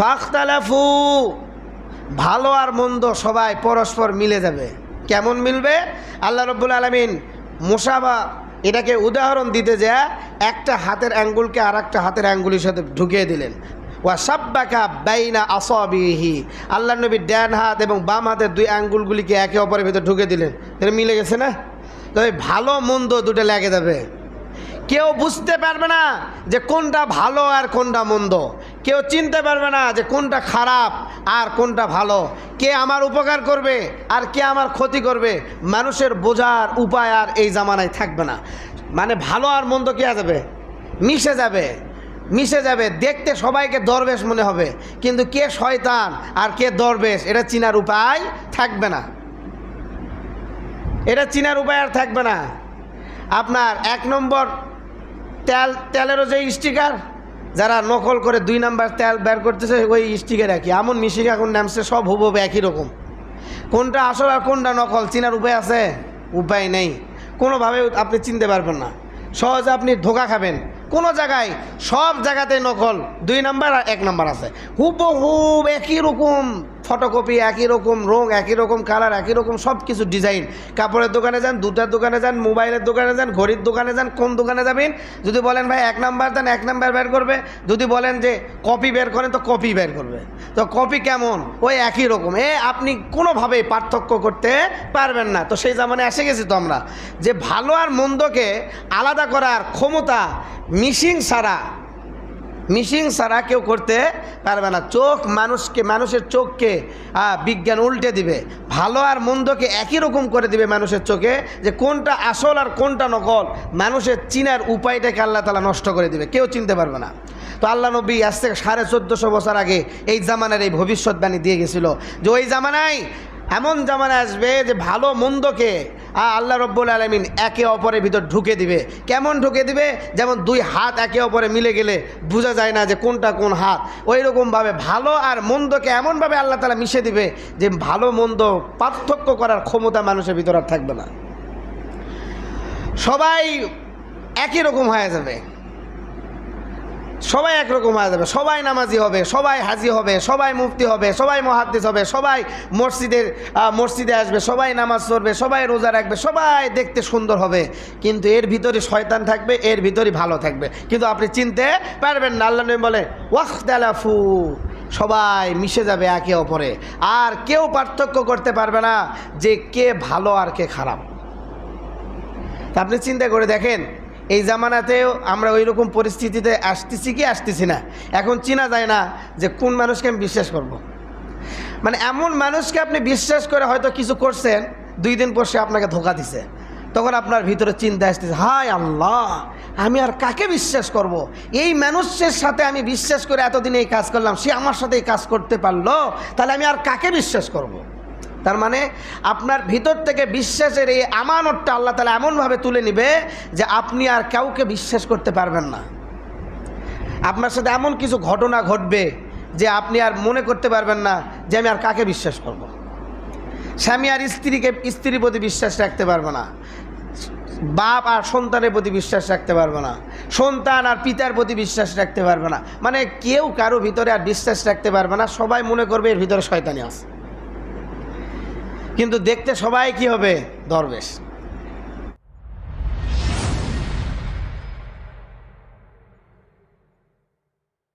ফাখতালাফু। ভালো আর মন্দ সবাই পরস্পর মিলে যাবে। কেমন মিলবে? আল্লাহ রব্বুল আলমিন মুসাবা এটাকে উদাহরণ দিতে যা একটা হাতের অ্যাঙ্গুলকে আর একটা হাতের অ্যাঙ্গুলির সাথে ঢুকিয়ে দিলেন। ওয়া সাব্বাকা বাইনা আসবিহি। আল্লাহ নবীর ডান হাত এবং বাম হাতের দুই আঙ্গুলগুলিকে একে অপরের ভিতরে ঢুকে দিলেন। এটা মিলে গেছে না? তবে ভালো মন্দ দুটো লেগে যাবে। কেউ বুঝতে পারবে না যে কোনটা ভালো আর কোনটা মন্দ। কেউ চিনতে পারবে না যে কোনটা খারাপ আর কোনটা ভালো। কে আমার উপকার করবে আর কে আমার ক্ষতি করবে, মানুষের বোঝার উপায় আর এই জামানায় থাকবে না। মানে ভালো আর মন্দ কে যাবে? মিশে যাবে। মিশে যাবে। দেখতে সবাইকে দরবেশ মনে হবে। কিন্তু কে শয়তান আর কে দরবেশ, এটা চিনার উপায় থাকবে না। এটা চিনার উপায় আর থাকবে না। আপনার এক নম্বর তেল, তেলেরও যে স্টিকার যারা নকল করে দুই নাম্বার তেল বের করতেছে, ওই স্টিকার একই। এমন মিশিক এখন নামছে, সব হুব একই রকম। কোনটা আসল আর কোনটা নকল, চিনার উপায় আছে? উপায় নেই। কোনোভাবে আপনি চিনতে পারবেন না। সহজে আপনি ধোকা খাবেন। কোনো জায়গায়, সব জায়গাতে নকল। দুই নাম্বার আর এক নাম্বার আছে। হুবহুব একই রকম ফটোকপি একই রকম রং, একই রকম কালার একই রকম সব কিছু ডিজাইন কাপড়ের দোকানে যান দুটার দোকানে যান, মোবাইলের দোকানে যান, ঘড়ির দোকানে যান, কোন দোকানে যাবেন? যদি বলেন, ভাই, এক নাম্বার দেন, এক নাম্বার বের করবে। যদি বলেন যে, কপি বের করেন, তো কপি বের করবে। তো কপি কেমন? ওই একই রকম। এ, আপনি কোনোভাবেই পার্থক্য করতে পারবেন না। তো সেই জামানে এসে গেছি তো আমরা। যে ভালো আর মন্দকে আলাদা করার ক্ষমতা মিশিং ছাড়া মিশিং ছাড়া কেউ করতে পারবে না। চোখ মানুষকে, মানুষের চোখকে বিজ্ঞান উল্টে দিবে। ভালো আর মন্দকে একই রকম করে দিবে মানুষের চোখে যে কোনটা আসল আর কোনটা নকল। মানুষের চিনার উপায়টাকে আল্লাহ তালা নষ্ট করে দিবে। কেউ চিনতে পারবে না। তো আল্লাহ নবী আজ থেকে সাড়ে চোদ্দোশো বছর আগে এই জামানার এই ভবিষ্যৎবাণী দিয়ে গেছিল যে ওই জামানায় এমন জামানা আসবে যে ভালো মন্দকে আল্লাহ রব্বুল আলমিন একে অপরের ভিতর ঢুকে দিবে। কেমন ঢুকে দিবে? যেমন দুই হাত একে অপরে মিলে গেলে বোঝা যায় না যে কোনটা কোন হাত। ওই রকমভাবে ভালো আর মন্দকে এমনভাবে আল্লাহ তালা মিশে দিবে যে ভালো মন্দ পার্থক্য করার ক্ষমতা মানুষের ভিতর আর থাকবে না। সবাই একই রকম হয়ে যাবে। সবাই একরকম হয়ে যাবে, সবাই নামাজি হবে, সবাই হাজি হবে, সবাই মুফতি হবে, সবাই মহাদ্দিস হবে, সবাই মসজিদের মসজিদে আসবে, সবাই নামাজ পড়বে, সবাই রোজা রাখবে, সবাই দেখতে সুন্দর হবে। কিন্তু এর ভিতরে শয়তান থাকবে, এর ভিতরে ভালো থাকবে। কিন্তু আপনি চিনতে পারবেন না, আল্লাহ নবী বলে, ওয়াখতালাফু সবাই মিশে যাবে একে অপরে। আর কেউ পার্থক্য করতে পারবে না যে কে ভালো আর কে খারাপ। আপনি চিন্তা করে দেখেন এই জামানাতেও আমরা ওই রকম পরিস্থিতিতে আসতেছি কি আসতেছি না এখন চিনা যায় না যে কোন মানুষকে আমি বিশ্বাস করব। মানে এমন মানুষকে আপনি বিশ্বাস করে হয়তো কিছু করছেন, দুই দিন পর সে আপনাকে ধোকা দিছে তখন আপনার ভিতরে চিন্তা আসতেছে, হায় আল্লাহ, আমি আর কাকে বিশ্বাস করব। এই মানুষের সাথে আমি বিশ্বাস করে এতদিন এই কাজ করলাম, সে আমার সাথে এই কাজ করতে পারল, তাহলে আমি আর কাকে বিশ্বাস করব। তার মানে আপনার ভিতর থেকে বিশ্বাসের এই আমানতটা আল্লাহ তালা এমনভাবে তুলে নিবে যে আপনি আর কাউকে বিশ্বাস করতে পারবেন না। আপনার সাথে এমন কিছু ঘটনা ঘটবে যে আপনি আর মনে করতে পারবেন না যে আমি আর কাকে বিশ্বাস করব। স্বামী আর স্ত্রীকে, স্ত্রীর প্রতি বিশ্বাস রাখতে পারবে না। বাপ আর সন্তানের প্রতি বিশ্বাস রাখতে পারবে না। সন্তান আর পিতার প্রতি বিশ্বাস রাখতে পারবে না। মানে কেউ কারও ভিতরে আর বিশ্বাস রাখতে পারবে না। সবাই মনে করবে এর ভিতরে শয়তানি আছে। কিন্তু দেখতে সবাই কি হবে? দরবেশ।